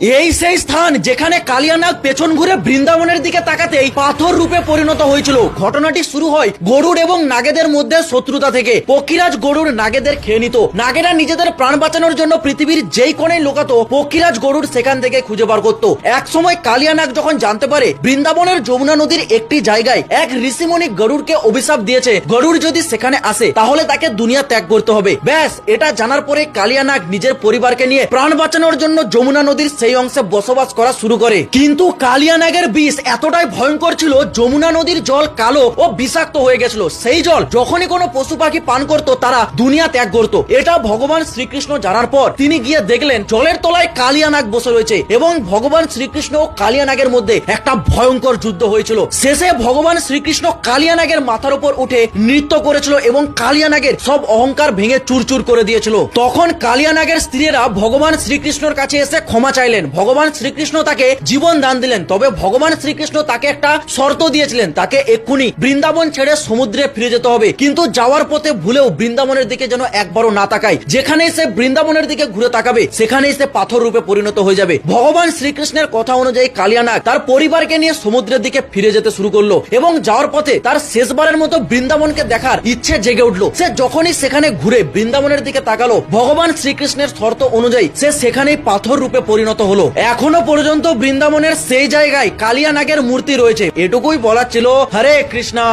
এই সেই স্থান যেখানে কালিয়ানাগ পেছন ঘুরে বৃন্দাবনের দিকে তাকাতেই পাথর রূপে পরিণত হয়েছিল। ঘটনাটি শুরু হয় গরুড় এবং নাগেদের মধ্যে শত্রুতা থেকে। পক্ষীরাজ গরুড় নাগেদের খেয়ে নিত। নাগেরা নিজেদের প্রাণ বাঁচানোর জন্য পৃথিবীর যেই কোণে লোকাতো, পক্ষীরাজ গরুড় সেখান থেকে খুঁজে বার করত। এক সময় কালিয়ানাগ যখন জানতে পারে বৃন্দাবনের যমুনা নদীর একটি জায়গায় এক ঋষিমণি গরুড়কে অভিশাপ দিয়েছে গরুর যদি সেখানে আসে, তাহলে তাকে দুনিয়া ত্যাগ করতে হবে। ব্যাস, এটা জানার পরে কালিয়ানাগ নিজের পরিবারকে নিয়ে প্রাণ বাঁচানোর জন্য যমুনা নদীর সেই অংশে বসবাস করা শুরু করে। কিন্তু কালিয়ানাগের বিষ এতটাই ভয়ঙ্কর ছিল, যমুনা নদীর জল কালো ও বিষাক্ত হয়ে গেছিল। সেই জল যখনই কোনো পশু পাখি পান করত, তারা দুনিয়া ত্যাগ করত। এটা ভগবান শ্রীকৃষ্ণ জানার পর তিনি গিয়ে দেখলেন, জলের তলায় কালিয়ানাগ বসে রয়েছে এবং ভগবান শ্রীকৃষ্ণ ও কালিয়ানাগের মধ্যে একটা ভয়ঙ্কর যুদ্ধ হয়েছিল। শেষে ভগবান শ্রীকৃষ্ণ কালিয়ানাগের মাথার উপর উঠে নৃত্য করেছিল এবং কালিয়ানাগের সব অহংকার ভেঙে চুরচুর করে দিয়েছিল। তখন কালিয়ানাগের স্ত্রীরা ভগবান শ্রীকৃষ্ণর কাছে এসে ক্ষমা চাইলেন। ভগবান শ্রীকৃষ্ণ তাকে জীবন দান দিলেন। তবে ভগবান শ্রীকৃষ্ণ তাকে একটা শর্ত দিয়েছিলেন। তাকে এক্ষুনি বৃন্দাবন ছেড়ে সমুদ্রে ফিরে যেতে হবে। কিন্তু যাওয়ার পথে ভুলেও বৃন্দাবনের দিকে যেন একবারও না তাকায়। যেখানে সে বৃন্দাবনের দিকে ঘুরে তাকাবে, সেখানেই সে পাথর রূপে পরিণত হয়ে যাবে। ভগবান শ্রীকৃষ্ণের কথা অনুযায়ী কালিয়ানাগ তার পরিবারকে নিয়ে সমুদ্রের দিকে ফিরে যেতে শুরু করল এবং যাওয়ার পথে তার শেষবারের মতো বৃন্দাবনকে দেখার ইচ্ছে জেগে উঠল। সে যখনই সেখানে ঘুরে বৃন্দাবনের দিকে তাকালো, ভগবান শ্রীকৃষ্ণের শর্ত অনুযায়ী সে সেখানেই পাথর রূপে পরিণত হলো। এখনও পর্যন্ত বৃন্দাবনের সেই জায়গায় কালিয়া নাগের মূর্তি রয়েছে। এটুকুই বলার ছিল, হরে কৃষ্ণা।